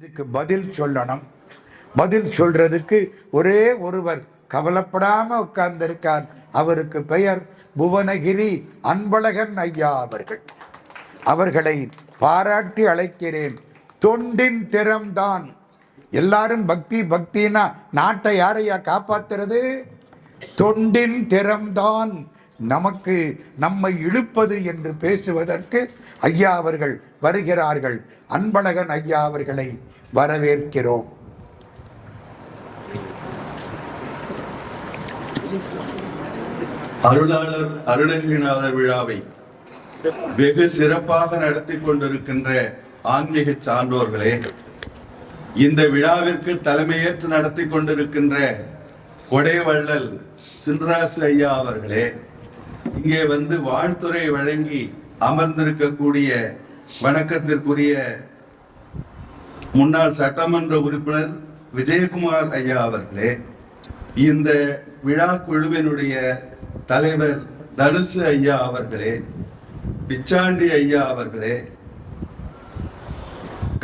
இதுக்கு பதில் சொல்லணும். பதில் சொல்றதுக்கு ஒரே ஒருவர் கவலைப்படாம உட்கார்ந்திருக்கார். அவருக்கு பெயர் புவனகிரி அன்பழகன் ஐயா அவர்கள். அவர்களை பாராட்டி அழைக்கிறேன். தொண்டின் திறம்தான். எல்லாரும் பக்தி பக்தினா நாட்டை யாரையா காப்பாத்துறது? தொண்டின் திறம்தான். நமக்கு நம்மை இழுப்பது என்று பேசுவதற்கு ஐயா அவர்கள் வருகிறார்கள். அன்பழகன் ஐயா அவர்களை வரவேற்கிறோம். அருளாளர் அருணகிரிநாதர் விழாவை வெகு சிறப்பாக நடத்தி கொண்டிருக்கின்ற ஆன்மீக சான்றோர்களே இந்த விழாவிற்கு தலைமையேற்று நடத்தி கொண்டிருக்கின்ற கொடைவள்ளல் சின்ராசு ஐயா அவர்களே இங்கே வந்து வாழ்த்துறை வழங்கி அமர்ந்திருக்கக்கூடிய வணக்கத்திற்குரிய முன்னாள் சட்டமன்ற உறுப்பினர் விஜயகுமார் ஐயா அவர்களே இந்த விழா குழுவினுடைய தலைவர் தனுசு ஐயா அவர்களே பிச்சாண்டி ஐயா அவர்களே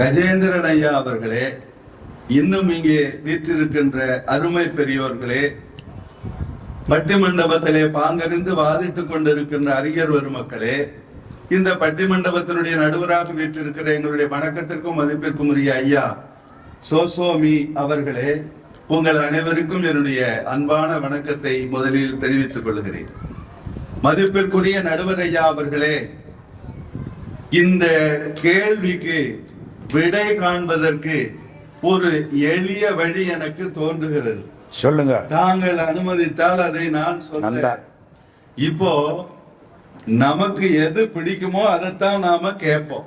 கஜேந்திரன் ஐயா அவர்களே இன்னும் இங்கே வீற்றிருக்கின்ற அருமை பெரியோர்களே பட்டிமண்டபத்திலே பாங்கறிந்து வாதிட்டுக் கொண்டிருக்கின்ற அறிஞர் பெருமக்களே இந்த பட்டிமண்டபத்தினுடைய நடுவராக வீற்றிருக்கிற எங்களுடைய வணக்கத்திற்கும் மதிப்பிற்கும் உரிய ஐயா சோசோமி அவர்களே உங்கள் அனைவருக்கும் என்னுடைய அன்பான வணக்கத்தை முதலில் தெரிவித்துக் கொள்கிறேன். மதிப்பிற்குரிய நடுவர் ஐயா அவர்களே இந்த கேள்விக்கு விடை காண்பதற்கு ஒரு எளிய வழி எனக்கு தோன்றுகிறது. சொல்லுங்க. தாங்கள் அனுமதித்தால் அதை நான் சொல்றேன். இப்போ நமக்கு எது பிடிக்குமோ அதைத்தான் நாம கேட்போம்.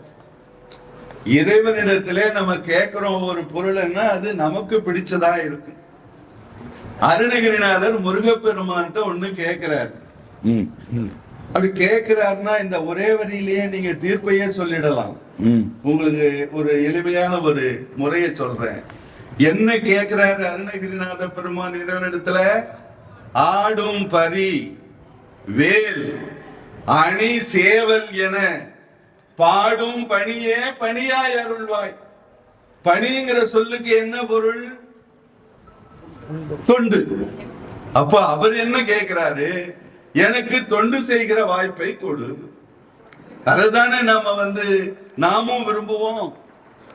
இறைவனிடத்திலே நம்ம கேட்கிறோம் ஒரு பொருள்னா அது நமக்கு பிடிச்சதா இருக்கும் அருணகிரிநாதர் முருகப்பெருமான்ட்ட ஒண்ணு கேட்கிறார். அப்படி கேட்கிறாருன்னா இந்த ஒரே வரியிலேயே நீங்க தீர்ப்பையே சொல்லிடலாம். உங்களுக்கு ஒரு எளிமையான ஒரு முறையை சொல்றேன். என்ன கேட்கிறாரு அருணகிரிநாத பெருமான் இறைவனிடத்துல? ஆடும் பரி வேல் அணி சேவல் என பாடும் பணியே பணியாய் அருள்வாய். பணிங்கிற சொல்லுக்கு என்ன பொருள்? தொண்டு. அப்ப அவர் என்ன கேட்கிறாரு எனக்கு தொண்டு செய்கிற வாய்ப்பை கொடு. அதை தானே நாம வந்து நாமும் விரும்புவோம்.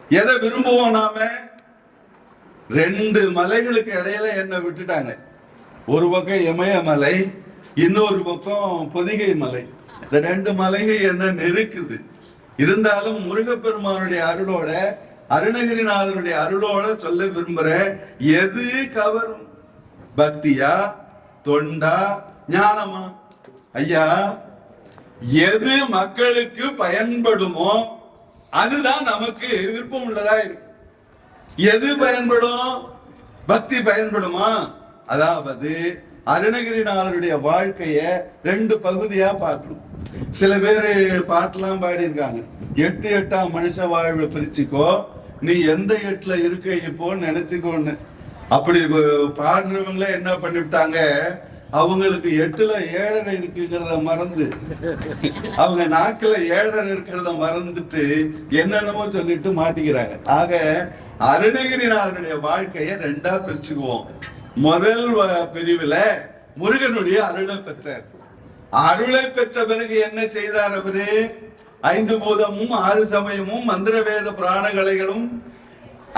எதை விரும்புவோம் நாம? ரெண்டு மலைகளுக்கு இடையில என்னை விட்டுட்டாங்க. ஒரு பக்கம் இமயமலை இன்னொரு பக்கம் பொதிகை மலை. இந்த ரெண்டு மலைகள் என்ன நெருக்குது. இருந்தாலும் முருகப்பெருமானுடைய அருளோட அருணகிரிநாதனுடைய அருளோட சொல்ல விரும்புற எது கவரும்? பக்தியா? தொண்டா? ஞானமா? ஐயா எது மக்களுக்கு பயன்படுமோ அதுதான் நமக்கு விருப்பம் உள்ளதா இருக்கு. எது பயன்படும்? பக்தி பயன்படுமா? அதாவது அருணகிரிநாதருடைய வாழ்க்கைய ரெண்டு பகுதியா பார்க்கணும். சில பேர் பாட்டெல்லாம் பாடியிருக்காங்க. எட்டு எட்டா மனுஷ வாழ்வை பிரிச்சுக்கோ நீ எந்த எட்டுல இருக்க இப்போ நினைச்சுக்கோன்னு. அப்படி வ- பாடுறவங்கள என்ன பண்ணிவிட்டாங்க? அவங்களுக்கு எட்டுல ஏழரை இருக்குங்கிறத மறந்து அவங்க நாக்குல ஏழரை இருக்கிறத மறந்துட்டு என்னென்னமோ சொல்லிட்டு மாட்டிக்கிறாங்க. ஆக அருணகிரிநாதனுடைய வாழ்க்கையை ரெண்டா பிரிச்சுக்குவோம். முதல் வ- பிரிவுல முருகனுடைய அருளை பெற்றார். அருளை பெற்ற பிறகு என்ன செய்தார் அவரு? ஐந்து பூதமும் ஆறு சமயமும் மந்திர வேத புராணகலைகளும்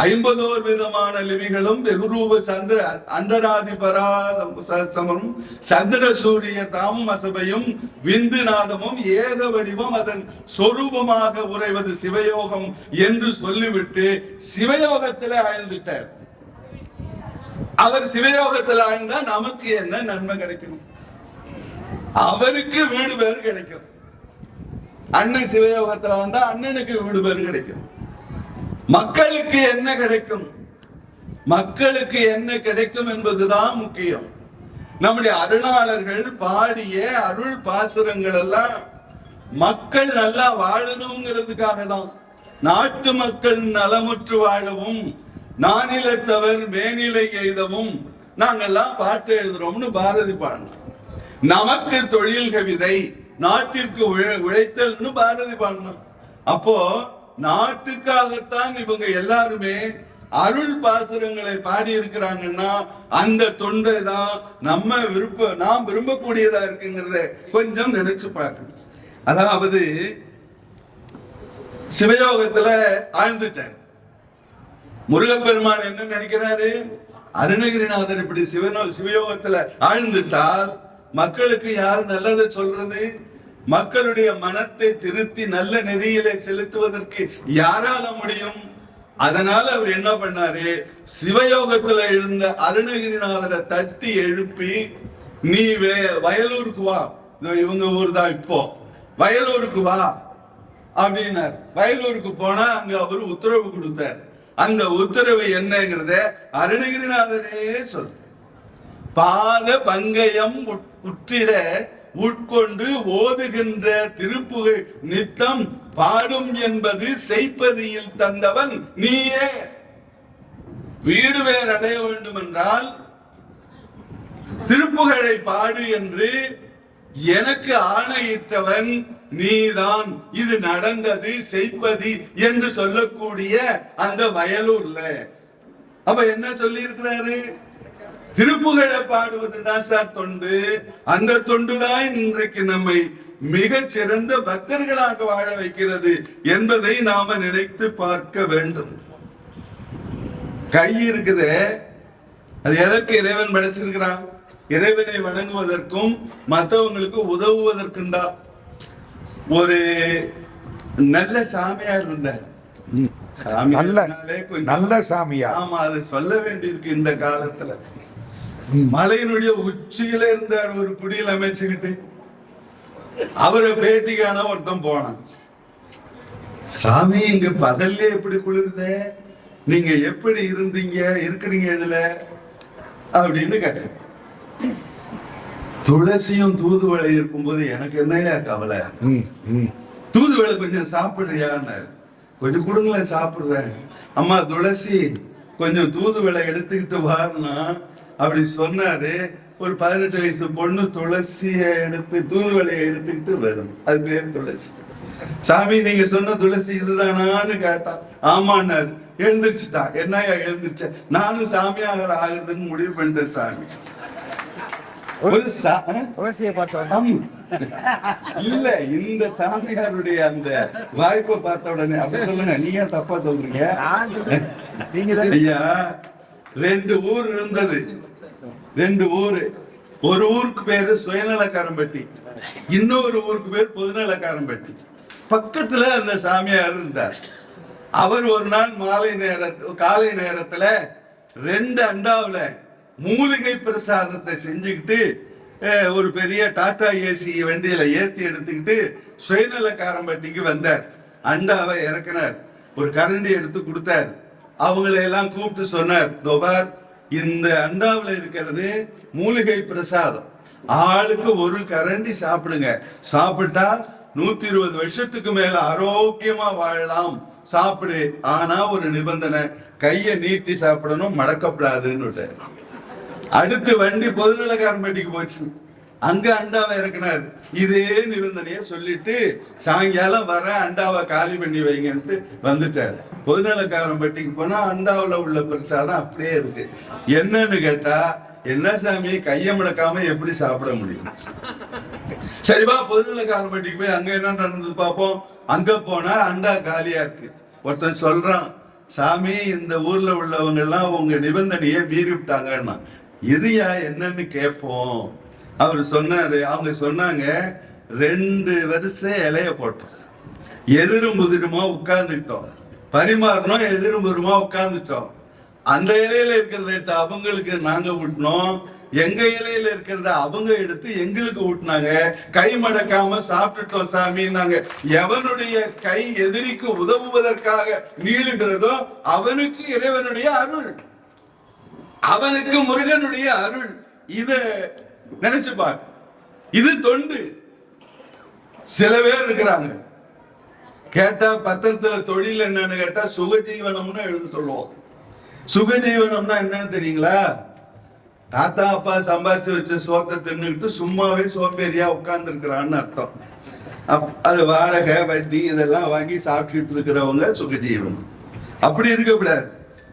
ஐம்பதோர் விதமான லிபிகளும் வெகுரூப சந்திர அண்டராதி பராசமரும் சந்திர சூரிய தாமும் அசபையும் விந்து நாதமும் ஏக வடிவம் அதன் சொரூபமாக உறைவது சிவயோகம் என்று சொல்லிவிட்டு சிவயோகத்தில் ஆழ்ந்துட்டார். அவர் சிவயோகத்தில் ஆழ்ந்தா நமக்கு என்ன நன்மை கிடைக்கும்? அவருக்கு வீடு பேர் கிடைக்கும். அண்ணன் சிவயோகத்தில் வந்தா அண்ணனுக்கு வீடு பேர் கிடைக்கும். மக்களுக்கு என்ன கிடைக்கும்? மக்களுக்கு என்ன கிடைக்கும் என்பதுதான் முக்கியம். நம்முடைய அருளாளர்கள் பாடிய அருள் பாசுரங்கள் எல்லாம் மக்கள் நல்லா வாழணுங்கிறதுக்காக தான். நாட்டு மக்கள் நலமுற்று வாழவும் நானிலத்தவர் மேனிலை எய்தவும் நாங்கெல்லாம் பாட்டு எழுதுறோம்னு பாரதி பாடினோம் நமக்கு தொழில் கவிதை நாட்டிற்கு உழைத்தல்னு பாரதி பாடினோம் அப்போ நாட்டுக்காகத்தான் இவங்க எல்லாருமே அருள் பாசுரங்களை பாடி இருக்கிறாங்கன்னா அந்த தொண்டை தான் நம்ம விருப்ப நாம் விரும்பக்கூடியதா இருக்குங்கிறத கொஞ்சம் நினைச்சு பார்க்கணும். அதாவது சிவயோகத்துல ஆழ்ந்துட்டேன் முருகப்பெருமான் என்ன நினைக்கிறாரு? அருணகிரிநாதர் இப்படி சிவனோ சிவயோகத்துல ஆழ்ந்துட்டால் மக்களுக்கு யாரு நல்லதை சொல்றது? மக்களுடைய மனத்தை திருத்தி நல்ல நெறியிலே செலுத்துவதற்கு யாரால முடியும்? அதனால அவர் என்ன பண்ணாரு? சிவயோகத்துல எழுந்த அருணகிரிநாதரை தட்டி எழுப்பி நீ வே- வயலூருக்கு வா. இவங்க ஊர் தான் இப்போ. வயலூருக்கு வா. அப்படின்னார். வயலூருக்கு போனா அங்க அவர் உத்தரவு கொடுத்தார். அந்த உத்தரவு என்னங்கிறத அருணகிரிநாதரே சொல் பாத பங்கயம் உட்- உற்றிட உட்கொண்டு ஓதுகின்ற திருப்புகழ் நித்தம் பாடும் என்பது செய்ப்பதியில் தந்தவன் நீயே. வீடு வேறு அடைய வேண்டும் என்றால் திருப்புகழை பாடு என்று எனக்கு ஆணையிட்டவன் நீதான். இது நடந்தது செய்ப்பதி என்று சொல்லக்கூடிய அந்த வயலூர்ல. அப்ப என்ன சொல்லி இருக்கிறாரு திருப்புகழை பாடுவதுதான் சார் தொண்டு. அந்த தொண்டு தான் இன்றைக்கு நம்மை மிகச் சிறந்த பக்தர்களாக வாழ வைக்கிறது என்பதை நாம நினைத்து பார்க்க வேண்டும். கை இருக்குதே. அது எதற்கு இறைவன் படைச்சிருக்கிறான்? இறைவனை வணங்குவதற்கும் மற்றவங்களுக்கு உதவுவதற்கும் தான். ஒரு நல்ல சாமியார் இருந்தார் கொஞ்சம் நல்ல சாமியார். ஆமா அது சொல்ல வேண்டியிருக்கு இந்த காலத்துல. மலையினுடைய உச்சியில இருந்தார் ஒரு குடியில் அமைச்சுக்கிட்டு. அவரை பேட்டி காண ஒருத்தன் போனான். சாமி இங்க பகல்ல எப்படி குளிருதே? நீங்க எப்படி இருந்தீங்க? இருக்கிறீங்க இதுல? அப்படின்னு கேட்டேன். துளசியும் தூதுவளை இருக்கும்போது எனக்கு என்னையா கவலை. தூதுவளை கொஞ்சம் சாப்பிடுறியான்னாரு. கொஞ்சம் கொடுங்களேன் சாப்பிடுறேன். அம்மா துளசி கொஞ்சம் தூதுவளை எடுத்துக்கிட்டு வாருனா அப்படி சொன்னாரு ஒரு பதினெட்டு வயசு பொண்ணு துளசிய எடுத்து தூதுவளையை எடுத்துக்கிட்டு வரும். அது பேர் துளசி. சாமி நீங்க சொன்ன துளசி இதுதானான்னு கேட்டா ஆமான்னாரு. எழுந்திருச்சுட்டா. என்னையா எழுந்திருச்ச? நானும் சாமியாகர் ஆகுறதுன்னு முடிவு பண்ணிட்டேன் சாமி. இல்ல இந்த சாமியாருடைய அந்த வாய்ப்பை பார்த்த உடனே அப்ப சொல்லுங்க நீங்க ஏன் தப்பா சொல்றீங்க. நீங்க. ஐயா ரெண்டு ஊர் இருந்தது. ரெண்டு ஊரு. ஒரு ஊருக்கு பேரு சுயநலக்காரம்பட்டி. இன்னொரு ஊருக்கு பேர் பொதுநலக்காரம்பட்டி. பக்கத்துல அந்த சாமியார் இருந்தார். அவர் ஒரு நாள் மாலை நேர காலை நேரத்துல ரெண்டு அண்டாவுல மூலிகை பிரசாதத்தை செஞ்சுக்கிட்டு ஒரு பெரிய டாடா ஏசி வண்டியில ஏத்தி எடுத்துக்கிட்டு சுயநலக்காரம்பட்டிக்கு வந்தார். அண்டாவை இறக்கினார். ஒரு கரண்டி எடுத்து கொடுத்தார். அவங்களை எல்லாம் கூப்பிட்டு சொன்னார் "தோபார் இந்த அண்டாவில் இருக்கிறது மூலிகை பிரசாதம். ஆளுக்கு ஒரு கரண்டி சாப்பிடுங்க. சாப்பிட்டா நூத்தி இருபது வருஷத்துக்கு மேல ஆரோக்கியமா வாழலாம். சாப்பிடு. ஆனா ஒரு நிபந்தனை கைய நீட்டி சாப்பிடணும் மடக்கப்படாதுன்னு அடுத்து வண்டி பொதுநலக்காரம்பட்டிக்கு போச்சு. அங்க அண்டாவை இறக்குனார். இதே நிபந்தனைய சொல்லிட்டு சாயங்காலம் வர அண்டாவை காலி பண்ணி வைங்கன்ட்டு வந்துட்டார். பொதுநலக்காரம்பட்டிக்கு போனா அண்டாவில் உள்ள பிரச்சாதம் அப்படியே இருக்கு. என்னன்னு கேட்டா என்ன சாமி கையை முடக்காம எப்படி சாப்பிட முடியும்? சரிவா பொதுநலக்காரம்பட்டிக்கு போய் அங்க என்ன நடந்தது பார்ப்போம். அங்க போனா அண்டா காலியா இருக்கு. ஒருத்தன் சொல்றான் சாமி இந்த ஊர்ல உள்ளவங்க எல்லாம் உங்க நிபந்தனையை மீறி விட்டாங்கன்னா இரியா என்னன்னு கேட்போம் அவர் சொன்னாரு அவங்க சொன்னாங்க ரெண்டு வரிசை இலைய போட்டோம். எதிரும் புதிருமா உட்கார்ந்துட்டோம். பரிமாறணும் எதிரும் புதிருமா உட்கார்ந்துட்டோம். அந்த இலையில இருக்கிறத எடுத்து அவங்களுக்கு நாங்க ஊட்டினோம். எங்க இலையில இருக்கிறத அவங்க எடுத்து எங்களுக்கு ஊட்டினாங்க. கை மடக்காம சாப்பிட்டுட்டோம் சாமி நாங்க எவனுடைய கை எதிரிக்கு உதவுவதற்காக நீளுகிறதோ அவனுக்கு இறைவனுடைய அருள். அவனுக்கு முருகனுடைய அருள். இத நினைச்சு பார். இது தொண்டு. சில பேர் இருக்கிறாங்க. கேட்டா பத்திரத்துல தொழில் என்னன்னு கேட்டா சுகஜீவனம்னு எழுத சொல்லுவோம். சுகஜீவனம்னா என்னன்னு தெரியுங்களா? தாத்தா அப்பா சம்பாரிச்சு வச்ச சோத்தை தின்னுக்கிட்டு சும்மாவே சோம்பேறியா உட்கார்ந்து இருக்கிறான்னு அர்த்தம். அப்- அது வாடகை வட்டி இதெல்லாம் வாங்கி சாப்பிட்டுட்டு இருக்கிறவங்க சுகஜீவனம். அப்படி இருக்கக்கூடாது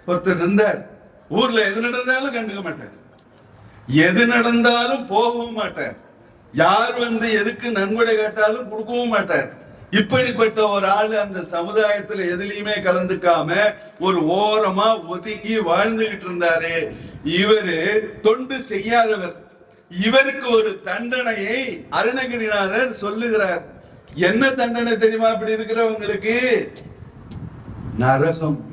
ஒருத்தர் இருந்தார். ஊர்ல எது நடந்தாலும் கண்டுக்க மாட்டார். எது நடந்தாலும் போகவும் மாட்டார் யார் வந்து எதுக்கு நன்கொடை கேட்டாலும் கொடுக்கவும் மாட்டார் இப்படிப்பட்ட ஒரு ஆள் அந்த சமுதாயத்துல எதுலையுமே கலந்துக்காம ஒரு ஓரமா ஒதுங்கி வாழ்ந்துகிட்டு இருந்தாரு. இவரு தொண்டு செய்யாதவர். இவருக்கு ஒரு தண்டனையை அருணகிரிநாதர் சொல்லுகிறார். என்ன தண்டனை தெரியுமா அப்படி இருக்கிறவங்களுக்கு? நரகம்.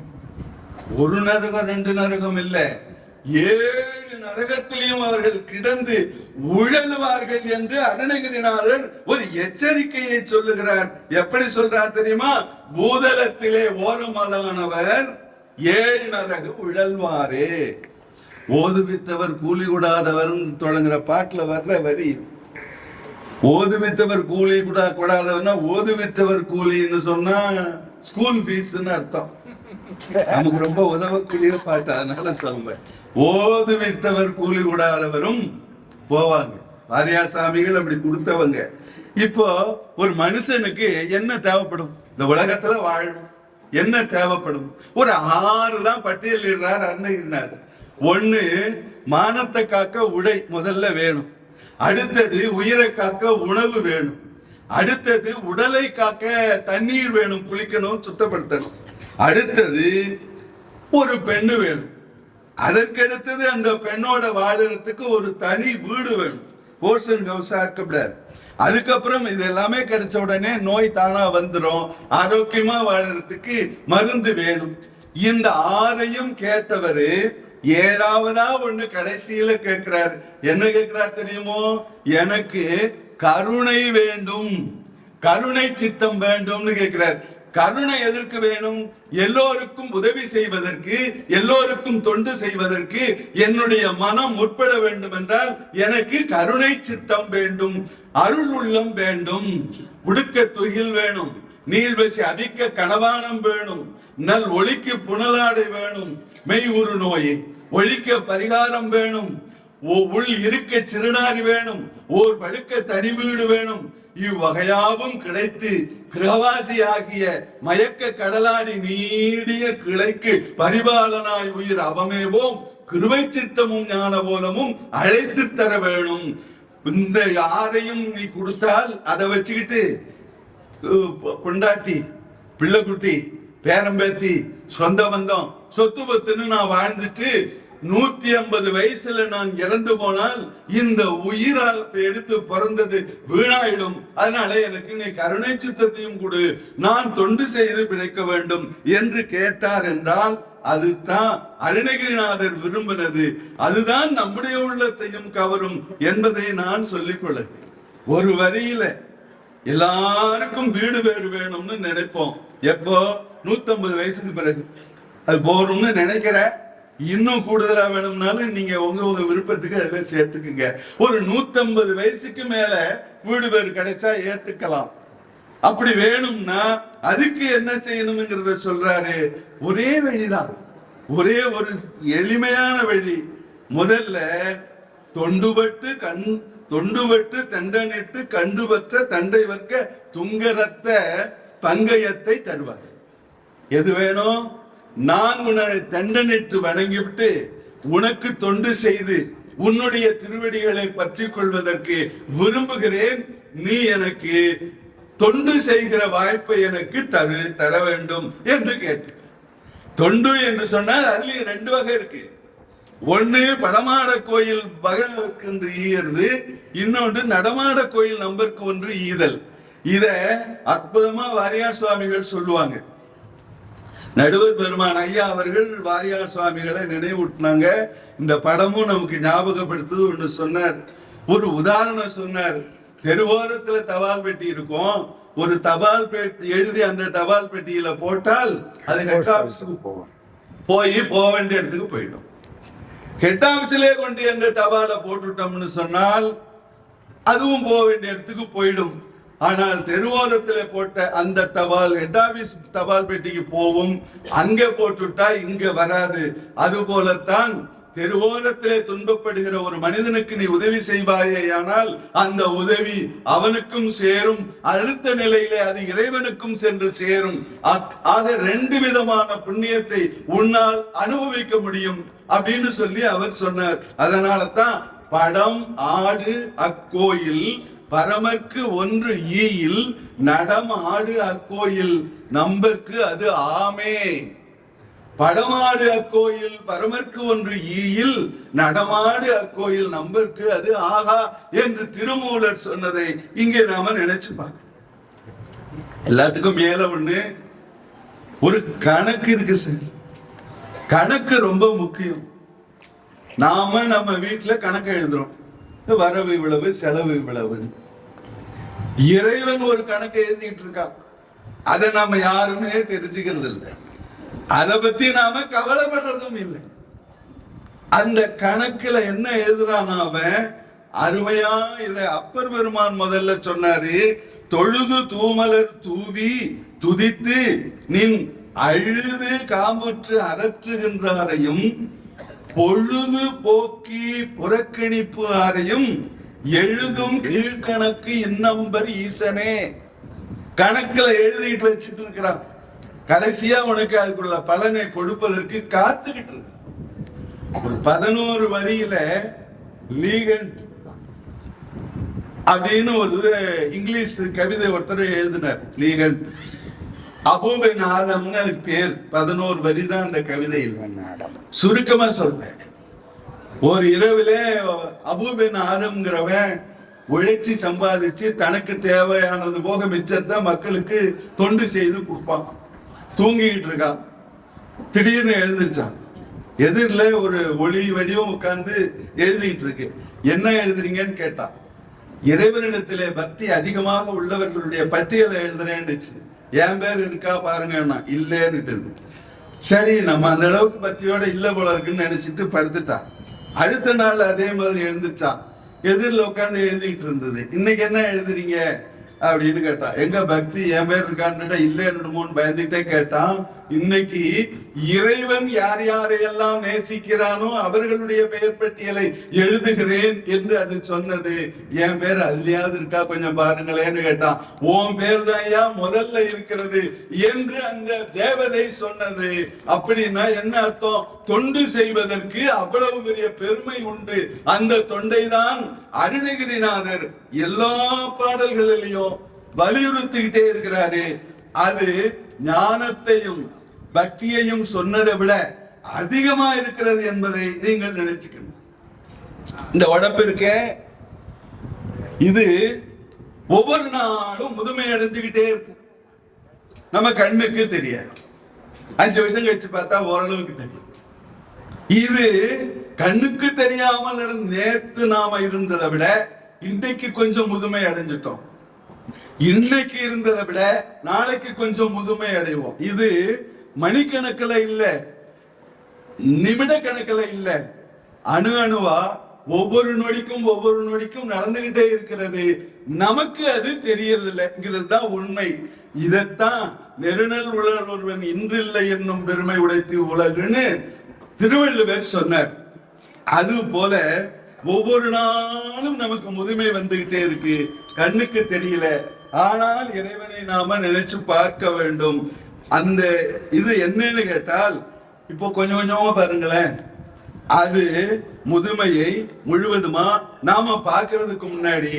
ஒரு நரகம் ரெண்டு நரகம் இல்லை. ஏழு நரகத்திலையும் அவர்கள் கிடந்து உழலுவார்கள் என்று அருணகிரிநாதர் ஒரு எச்சரிக்கையை சொல்லுகிறார். எப்படி சொல்றார் தெரியுமா? பூதலத்திலே ஓரமலானவர் ஏழு நரக உழல்வாரே. ஓதுவித்தவர் கூலி கூடாதவர் தொடங்குற பாட்டுல வர்ற வரி. ஓதுவித்தவர் கூலி கூட கூடாதவர்னா ஓதுவித்தவர் கூலின்னு சொன்னா ஸ்கூல் ஃபீஸ்ன்னு அர்த்தம். நமக்கு ரொம்ப உதவக்கூடிய பாட்டு அதனால சொல்றேன். ஓதுவித்தவர் கூலி கூடாதவரும் போவாங்க. வாரியார் சாமிகள் அப்படி கொடுத்தவங்க. இப்போ ஒரு மனுஷனுக்கு என்ன தேவைப்படும்? இந்த உலகத்துல வாழணும். என்ன தேவைப்படும்? ஒரு ஆறு தான் பட்டியலிடுறார் அன்னையினார் ஒண்ணு மானத்தை காக்க உடை முதல்ல வேணும். அடுத்தது உயிரை காக்க உணவு வேணும். அடுத்தது உடலை காக்க தண்ணீர் வேணும் குளிக்கணும் சுத்தப்படுத்தணும். அடுத்தது ஒரு பெண்ணு வேணும். அதற்கடுத்தது அந்த பெண்ணோட வாழறதுக்கு ஒரு தனி வீடு வேணும். போர்ஷன் ஹவுஸா இருக்கக்கூடாது. அதுக்கப்புறம் இது எல்லாமே கிடைச்ச உடனே நோய் தானா வந்துரும். ஆரோக்கியமா வாழறதுக்கு மருந்து வேணும். இந்த ஆறையும் கேட்டவரு ஏழாவதா ஒண்ணு கடைசியில கேட்கிறார் என்ன கேட்கிறார் தெரியுமோ? எனக்கு கருணை வேண்டும். கருணை சித்தம் வேண்டும்னு கேட்கிறார் கருணை எதற்கு வேணும்? எல்லோருக்கும் உதவி செய்வதற்கு எல்லோருக்கும் தொண்டு செய்வதற்கு என்னுடைய மனம் முற்பட வேண்டும் என்றால் எனக்கு கருணை சித்தம் வேண்டும் அருள் உள்ளம் வேண்டும் உடுக்க துகில் வேணும் நீள்வசி அதிக்க கனவானம் வேணும் நல் ஒளிக்கு புனலாடை வேணும் மெய் உரு நோயை ஒழிக்க பரிகாரம் வேணும் உள் இருக்க சிறுநாரி வேணும் ஓர் படுக்க தனி வீடு வேணும். இவ்வகையாவும் கிடைத்து பிரவாசி ஆகிய மயக்க கடலாடி நீடிய கிளைக்கு பரிபாலனாய் உயிர் அவமேவோம் கிருவை சித்தமும் ஞான போலமும் அழைத்து தர வேணும். இந்த யாரையும் நீ கொடுத்தால் அதை வச்சுக்கிட்டு கொண்டாட்டி பொண்டாட்டி பிள்ளைக்குட்டி பேரம்பேத்தி சொந்த பந்தம் சொத்து பத்துன்னு நான் வாழ்ந்துட்டு நூத்தி ஐம்பது வயசுல நான் இறந்து போனால் இந்த உயிரால் எடுத்து பிறந்தது வீணாயிடும். அதனால எனக்கு நீ கருணை சித்தத்தையும் கொடு. நான் தொண்டு செய்து பிழைக்க வேண்டும் என்று கேட்டார் என்றால் அதுதான் அருணகிரிநாதர் விரும்பினது. அதுதான் நம்முடைய உள்ளத்தையும் கவரும் என்பதை நான் சொல்லிக்கொள்ள ஒரு வரியில எல்லாருக்கும் வீடு வேறு வேணும்னு நினைப்போம். எப்போ? நூத்தம்பது வயசுக்கு பிறகு. அது போறோம்னு நினைக்கிற இன்னும் கூடுதலா வேணும்னாலும் நீங்க உங்க உங்க விருப்பத்துக்கு அதில் சேர்த்துக்குங்க. ஒரு நூத்தம்பது வயசுக்கு மேல வீடு பேர் கிடைச்சா ஏத்துக்கலாம். அப்படி வேணும்னா அதுக்கு என்ன செய்யணுங்கிறத சொல்றாரு. ஒரே வழிதான். ஒரே ஒரு எளிமையான வழி. முதல்ல தொண்டுபட்டு கண் தொண்டுபட்டு தண்டனிட்டு கண்டுபற்ற தண்டை வர்க்க துங்கரத்த பங்கயத்தை தருவார். எது வேணும்? நான் உன்னை தண்டனிட்டு வணங்கிவிட்டு உனக்கு தொண்டு செய்து உன்னுடைய திருவடிகளை பற்றி கொள்வதற்கு விரும்புகிறேன். நீ எனக்கு தொண்டு செய்கிற வாய்ப்பை எனக்கு தரு தர வேண்டும் என்று கேட்டு தொண்டு என்று சொன்னால் அதுலயும் ரெண்டு வகை இருக்கு. ஒன்று படமாட கோயில் பகலுக்கு என்று ஈயறது இன்னொன்று நடமாட கோயில் நம்பருக்கு ஒன்று ஈதல். இத அற்புதமா வாரியார் சுவாமிகள் சொல்லுவாங்க. நடுவர் பெருமான் ஐயா அவர்கள் வாரியார் சுவாமிகளை நினைவூட்டினாங்க. இந்த படமும் நமக்கு ஞாபகப்படுத்துது ஒன்று சொன்னார். ஒரு உதாரணம் சொன்னார். தெருவோரத்துல தபால் பெட்டி இருக்கும். ஒரு தபால் பெட்டி எழுதி அந்த தபால் பெட்டியில போட்டால் அது ஹெட் ஆபீஸுக்கு போவோம் போய் போக வேண்டிய இடத்துக்கு போயிடும். ஹெட் ஆபீஸ்லயே கொண்டு அந்த தபாலை போட்டுட்டோம்னு சொன்னால் அதுவும் போக வேண்டிய இடத்துக்கு போயிடும். ஆனால் தெருவோரத்தில் போட்ட அந்த தபால் ஹெட் ஆபீஸ் தபால் பெட்டிக்கு போகும் அங்க போட்டுட்டா இங்க வராது. அது போலத்தான் தெருவோரத்திலே துன்பப்படுகிற ஒரு மனிதனுக்கு நீ உதவி செய்வாயேயானால் அந்த உதவி அவனுக்கும் சேரும். அடுத்த நிலையிலே அது இறைவனுக்கும் சென்று சேரும். ஆக ரெண்டு விதமான புண்ணியத்தை உன்னால் அனுபவிக்க முடியும் அப்படின்னு சொல்லி அவர் சொன்னார். அதனால தான் படம் ஆடு அக்கோயில் பரமர்க்கு ஒன்று ஈயில் நடம் ஆடு அக்கோயில் நம்பர்க்கு அது ஆமே. படமாடு அக்கோயில் பரமர்க்கு ஒன்று ஈயில் நடமாடு அக்கோயில் நம்பர்க்கு அது ஆகா என்று திருமூலர் சொன்னதை இங்கே நாம நினைச்சு பார்க்கணும். எல்லாத்துக்கும் மேல ஒண்ணு ஒரு கணக்கு இருக்கு சார். கணக்கு ரொம்ப முக்கியம். நாம நம்ம வீட்டுல கணக்கு எழுதுறோம். வரவு இவ்வளவு செலவு இவ்வளவுன்னு. இறைவன் ஒரு கணக்கு எழுதிட்டு இருக்கான். அதை நாம யாருமே தெரிஞ்சுக்கிறது இல்லை. அதை பத்தி நாம கவலைப்படுறதும் இல்லை. அந்த கணக்குல என்ன எழுதுறான் அவன் அருமையா இதை அப்பர் பெருமான் முதல்ல சொன்னாரு தொழுது தூமலர் தூவி துதித்து நின் அழுது காமுற்று அரற்றுகின்றாரையும் பொழுது போக்கி புறக்கணிப்பு ஆரையும் எழுதும் கீழ்கணக்கு இன்னம்பர் ஈசனே. கணக்குல எழுதிட்டு வச்சுட்டு இருக்கிறான் கடைசியா உனக்கு அதுக்குள்ள பலனை கொடுப்பதற்கு காத்துக்கிட்டு இருக்கு. ஒரு பதினோரு வரியில லீகண்ட் அப்படின்னு ஒரு இங்கிலீஷ் கவிதை ஒருத்தர் எழுதினார் லீகண்ட். அபூபன் ஆதம்னு அதுக்கு பேர். பதினோரு வரி தான் அந்த நாடம். சுருக்கமா சொல்றேன். ஒரு இரவிலே அபூபின் ஆதம்ங்கிறவன் உழைச்சி சம்பாதிச்சு தனக்கு தேவையானது போக மிச்சத்தை மக்களுக்கு தொண்டு செய்து கொடுப்பான். தூங்கிக்கிட்டு இருக்கான். திடீர்னு எழுந்திருச்சான். எதிரில் ஒரு ஒளி வடிவம் உட்கார்ந்து எழுதிக்கிட்டு இருக்கு. என்ன எழுதுறீங்கன்னு கேட்டான். இறைவனிடத்திலே பக்தி அதிகமாக உள்ளவர்களுடைய பட்டியலை எழுதுறேன்னுச்சு. என் பேர் இருக்கா பாருங்கன்னா இல்லைன்னுட்டு சரி நம்ம அந்த அளவுக்கு பக்தியோட இல்லை போல இருக்குன்னு நினைச்சிட்டு படுத்துட்டான். அடுத்த நாள் அதே மாதிரி எழுந்துச்சான். எதிரில் உட்கார்ந்து எழுதிட்டு இருந்தது. இன்னைக்கு என்ன எழுதுறீங்க? அப்படின்னு கேட்டான். எங்க பக்தி? என் பேர் இருக்கான்னு இல்லைன்னுமோன்னு பயந்துட்டே கேட்டான். இன்னைக்கு இறைவன் யார் யாரையெல்லாம் நேசிக்கிறானோ அவர்களுடைய பெயர் பட்டியலை எழுதுகிறேன் என்று அது சொன்னது. என் பேர் அதுலயாவது இருக்கா? கொஞ்சம் பாருங்களேன்னு கேட்டான். உன் பேர் தான் முதல்ல இருக்கிறது என்று அந்த தேவதை சொன்னது. அப்படின்னா என்ன அர்த்தம்? தொண்டு செய்வதற்கு அவ்வளவு பெரிய பெருமை உண்டு. அந்த தொண்டை தான் அருணகிரிநாதர் எல்லா பாடல்களிலையும் வலியுறுத்திக்கிட்டே இருக்கிறாரு. அது ஞானத்தையும் பக்தியையும் சொன்னதை விட அதிகமா இருக்கிறது என்பதை நீங்கள் நினைச்சுக்கணும். இந்த உடம்பு இது ஒவ்வொரு நாளும் முதுமை அடைஞ்சுக்கிட்டே இருக்கு. நம்ம கண்ணுக்கு தெரியாது. அஞ்சு வருஷம் கழிச்சு பார்த்தா ஓரளவுக்கு தெரியும். இது கண்ணுக்கு தெரியாமல் நடந்த நேத்து நாம இருந்ததை விட இன்னைக்கு கொஞ்சம் முதுமை அடைஞ்சிட்டோம். இன்னைக்கு இருந்ததை விட நாளைக்கு கொஞ்சம் முதுமை அடைவோம். இது மணிக்கணக்கில் இல்ல நிமிட கணக்கில் இல்ல. அணு அணுவா ஒவ்வொரு நொடிக்கும் ஒவ்வொரு நொடிக்கும் நடந்துகிட்டே இருக்கிறது. நமக்கு அது தெரியறதில்லைங்கிறது தான் உண்மை. இதைத்தான் நெருநல் உலர் ஒருவன் இன்றில்லை என்னும் பெருமை உடைத்து உலகுன்னு திருவள்ளுவர் சொன்னார். அது போல ஒவ்வொரு நாளும் நமக்கு முதுமை வந்துகிட்டே இருக்கு. கண்ணுக்கு தெரியல. ஆனால் இறைவனை நாம நினைச்சு பார்க்க வேண்டும். அந்த இது என்னன்னு கேட்டால் இப்போ கொஞ்சம் கொஞ்சமா பாருங்களேன். அது முதுமையை முழுவதுமா நாம பார்க்கறதுக்கு முன்னாடி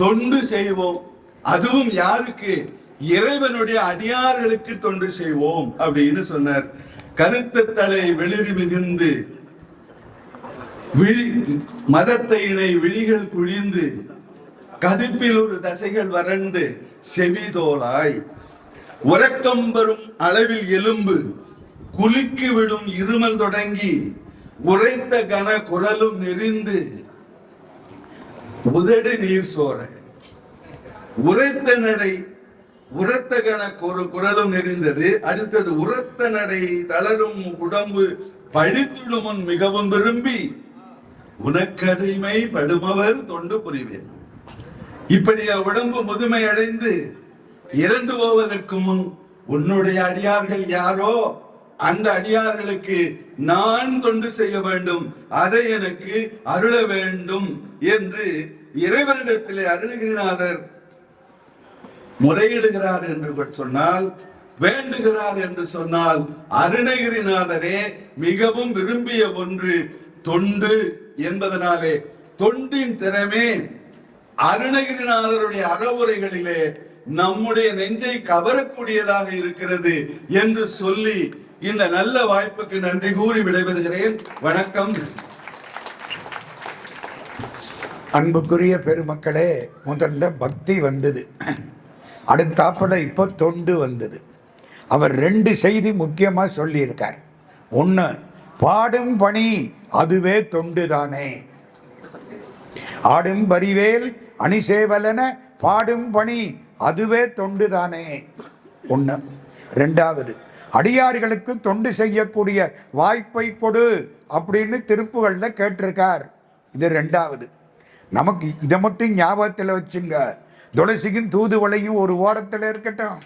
தொண்டு செய்வோம். அதுவும் யாருக்கு? இறைவனுடைய அடியார்களுக்கு தொண்டு செய்வோம் அப்படின்னு சொன்னார். கருத்த தலை வெளிரி மிகுந்து விழி மதத்தை இணை விழிகள் குழிந்து கதிப்பில் ஒரு தசைகள் வறண்டு செவிதோலாய் உறக்கம் வரும் அளவில் எலும்பு குலுக்கி விடும் இருமல் தொடங்கி உரைத்த கன குரலும் நெறிந்து உதடு நீர் சோர. உரைத்த நடை உரத்த கன குரலும் நெறிந்தது அடுத்தது உரத்த நடை தளரும் உடம்பு பழித்திடும் முன் மிகவும் விரும்பி உனக்கடிமை படுமவர் தொண்டு புரிவேன். இப்படி உடம்பு முதுமை அடைந்து இறந்து போவதற்கு முன் உன்னுடைய அடியார்கள் யாரோ அந்த அடியார்களுக்கு நான் தொண்டு செய்ய வேண்டும் அதை எனக்கு அருள வேண்டும் என்று இறைவனிடத்திலே அருணகிரிநாதர் முறையிடுகிறார் என்று சொன்னால் வேண்டுகிறார் என்று சொன்னால் அருணகிரிநாதரே மிகவும் விரும்பிய ஒன்று தொண்டு என்பதனாலே தொண்டின் திறமே அருணகிரிநாதருடைய அறவுரைகளிலே நம்முடைய நெஞ்சை கவரக்கூடியதாக இருக்கிறது என்று சொல்லி இந்த நல்ல வாய்ப்புக்கு நன்றி கூறி விடைபெறுகிறேன். வணக்கம். அன்புக்குரிய பெருமக்களே முதல்ல பக்தி வந்தது. அடுத்தாப்பில் இப்போ தொண்டு வந்தது. அவர் ரெண்டு செய்தி முக்கியமாக சொல்லியிருக்கார். ஒன்று பாடும் பணி அதுவே தொண்டு தானே ஆடும் பரிவேல் அணிசேவலன பாடும் பணி அதுவே தொண்டு தானே ஒன்று ரெண்டாவது அடியார்களுக்கு தொண்டு செய்யக்கூடிய வாய்ப்பை கொடு அப்படின்னு திருப்புகளில் கேட்டிருக்கார். இது ரெண்டாவது. நமக்கு இதை மட்டும் ஞாபகத்தில் வச்சுங்க. துளசியும் தூதுவளையும் ஒரு ஓரத்தில் இருக்கட்டும்.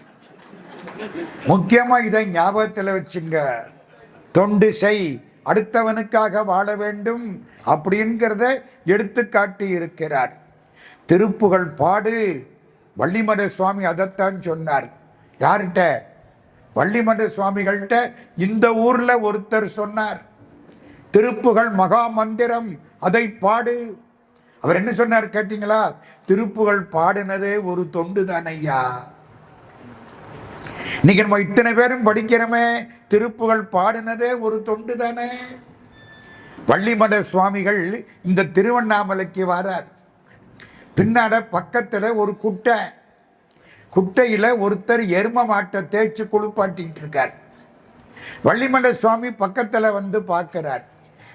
முக்கியமாக இதை ஞாபகத்தில் வச்சுங்க. தொண்டு செய் அடுத்தவனுக்காக வாழ வேண்டும் அப்படிங்கிறத எடுத்து காட்டி இருக்கிறார். திருப்புகள் பாடு. வள்ளிமட சுவாமி அதைத்தான் சொன்னார். யார்கிட்ட? வள்ளிமட சுவாமிகள்கிட்ட இந்த ஊரில் ஒருத்தர் சொன்னார். திருப்புகழ் மகா மந்திரம் அதை பாடு. அவர் என்ன சொன்னார் கேட்டீங்களா? திருப்புகழ் பாடினதே ஒரு தொண்டு தானையா இன்னைக்கு நம்ம இத்தனை பேரும் படிக்கிறோமே திருப்புகள் பாடினதே ஒரு தொண்டு தானே. வள்ளிமட சுவாமிகள் இந்த திருவண்ணாமலைக்கு வரார். பின்னாட பக்கத்தில் ஒரு குட்டை. குட்டையில் ஒருத்தர் எரும மாட்டை தேய்ச்சி குளிப்பாட்டிக்கிட்டு இருக்கார். வள்ளிமலை சுவாமி பக்கத்தில் வந்து பார்க்குறார்.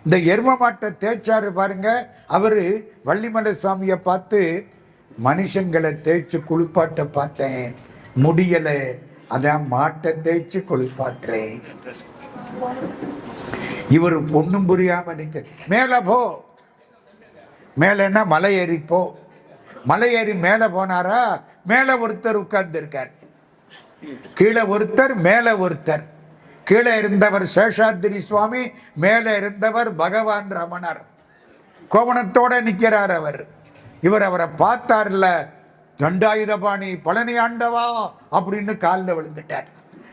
இந்த எரும மாட்டை தேய்ச்சாரு பாருங்க. அவர் வள்ளிமலை சுவாமியை பார்த்து மனுஷங்களை தேய்ச்சி குளிப்பாட்ட பார்த்தேன். முடியலை. அதான் மாட்டை தேய்ச்சி குளிப்பாட்டுறேன். இவர் ஒன்றும் புரியாமல் நிற்க மேலே போ. மேலேன்னா மலை ஏறிப்போ மலை ஏறி மேலே போனாரா? மேலே ஒருத்தர் உட்கார்ந்துருக்கார். கீழே ஒருத்தர் மேலே ஒருத்தர். கீழே இருந்தவர் சேஷாத்திரி சுவாமி மேலே இருந்தவர் பகவான் ரமணர். கோவணத்தோட நிற்கிறார் அவர். இவர் அவரை பார்த்தார்ல தண்டாயுதபாணி பழனி ஆண்டவா? அப்படின்னு காலில் விழுந்துட்டார்.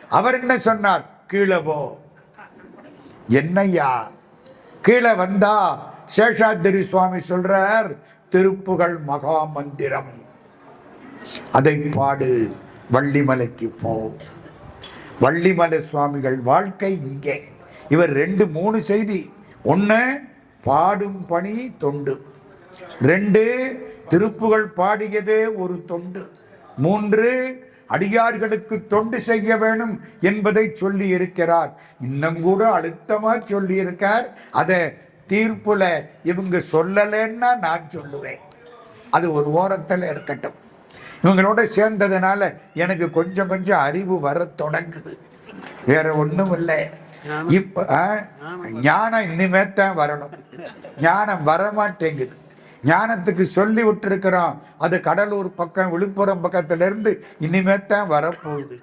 அவர் என்ன சொன்னார்? கீழே போ. என்னய்யா? கீழே வந்தா சேஷாத்திரி சுவாமி சொல்றார் திருப்புகழ் மகா மந்திரம் அதை பாடு வள்ளிமலைக்கு போ. வள்ளிமலை சுவாமிகள் வாழ்க்கை இங்கே. இவர் ரெண்டு மூணு செய்தி. ஒன்று பாடும் பணி தொண்டு. ரெண்டு திருப்புகள் பாடியதே ஒரு தொண்டு. மூன்று அடியார்களுக்கு தொண்டு செய்ய வேணும் என்பதை சொல்லி இருக்கிறார் இன்னும் கூட அழுத்தமாக சொல்லியிருக்கார். அதை தீர்ப்புல இவங்க சொல்லலைன்னா நான் சொல்லுவேன். அது ஒரு ஓரத்தில் இருக்கட்டும். இவங்களோட சேர்ந்ததுனால எனக்கு கொஞ்சம் கொஞ்சம் அறிவு வர தொடங்குது. வேற ஒண்ணும் இல்லை. இப்ப ஞானம் இனிமே தான் வரணும். ஞானம் வரமாட்டேங்குது. ஞானத்துக்கு சொல்லி விட்டுருக்கிறோம். அது கடலூர் பக்கம் விழுப்புரம் பக்கத்துல இருந்து இனிமே தான் வரப்போகுது.